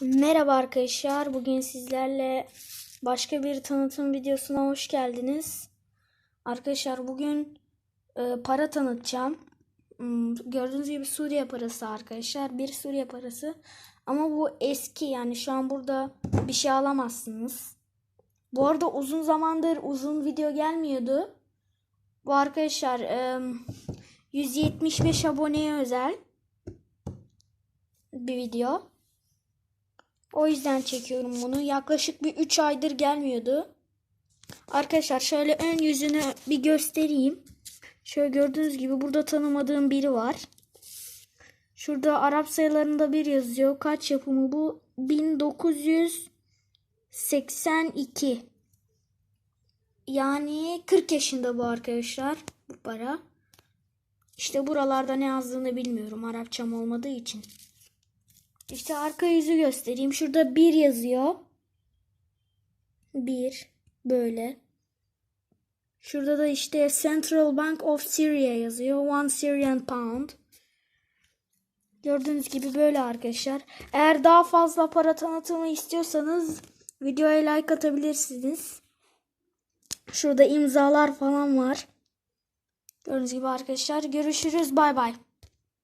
Merhaba arkadaşlar. Bugün sizlerle başka bir tanıtım videosuna hoş geldiniz. Arkadaşlar bugün e, para tanıtacağım. Hmm, Gördüğünüz gibi Suriye parası arkadaşlar. Bir Suriye parası. Ama bu eski yani şu an burada bir şey alamazsınız. Bu arada uzun zamandır uzun video gelmiyordu. Bu arkadaşlar e, 175 aboneye özel bir video. O yüzden çekiyorum bunu. Yaklaşık bir 3 aydır gelmiyordu. Arkadaşlar şöyle ön yüzünü bir göstereyim. Şöyle gördüğünüz gibi burada tanımadığım biri var. Şurada Arap sayılarında bir yazıyor. Kaç yapımı bu? 1982. Yani 40 yaşında bu arkadaşlar. Bu para. İşte buralarda ne yazdığını bilmiyorum. Arapçam olmadığı için. İşte arka yüzü göstereyim. Şurada bir yazıyor. Bir. Böyle. Şurada da işte Central Bank of Syria yazıyor. One Syrian Pound. Gördüğünüz gibi böyle arkadaşlar. Eğer daha fazla para tanıtımı istiyorsanız videoya like atabilirsiniz. Şurada imzalar falan var. Gördüğünüz gibi arkadaşlar. Görüşürüz. Bay bay.